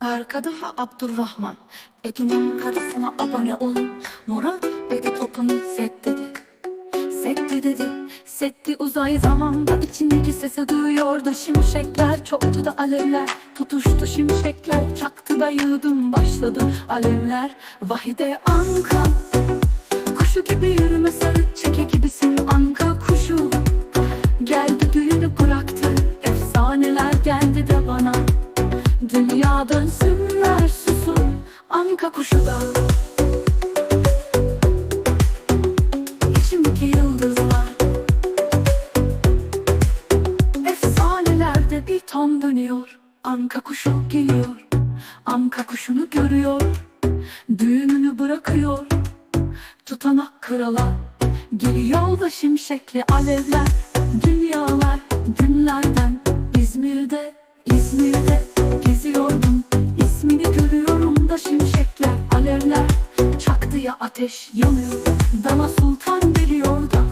Arkadaha Abdurrahman. Ege'nin karısına abone olun. Murat Ege topunu set dedi Setti dedi. Setti uzay zamanda. İçindeki sesi duyuyor da şimşekler Çoktu da alevler tutuştu. Şimşekler Çaktı da yığdım. Başladı alevler. Vahide Anka Kuşu gibi yürüme sarı çeke gibisin Dünya dönsünler susun Anka kuşu da. İçimdeki yıldızlar. Efsanelerde bir ton dönüyor Anka kuşu geliyor. Anka kuşunu görüyor Düğümünü bırakıyor. Tutanak krala Geliyor da şimşekli alevler. Dünyalar günlerden İzmir'de Alevler çaktı ya ateş yanıyor. Dana sultan geliyor da.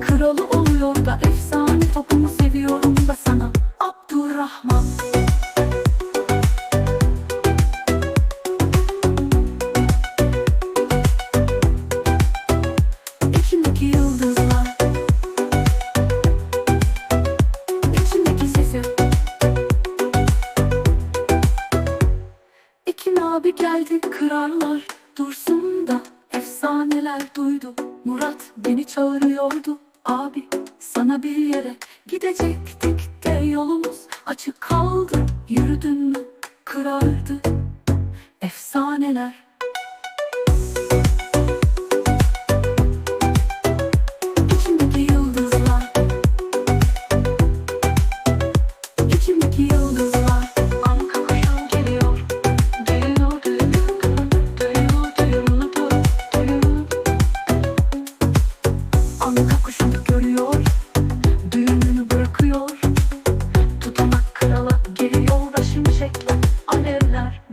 Kralı oluyor da. Efsane topumu seviyorum da sana. Abdurrahman abi geldi kırarlar Dursun da efsaneler duydu. Murat beni çağırıyordu. Abi sana bir yere gidecektik de yolumuz açık kaldı. Yürüdün mü? Kırardı. Efsaneler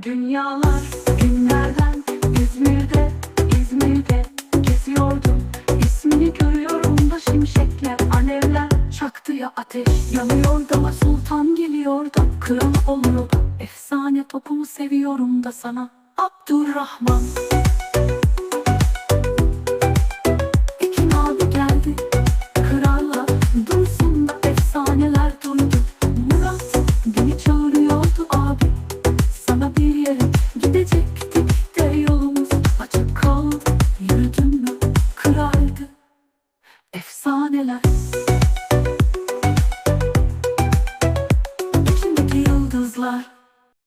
dünyalar, günlerden İzmir'de, İzmir'de geziyordum. İsmini görüyorum da şimşekler Alevler çaktı ya ateş. Yanıyor da sultan geliyor da Kral oluyor Efsane topumu seviyorum da sana. Abdurrahman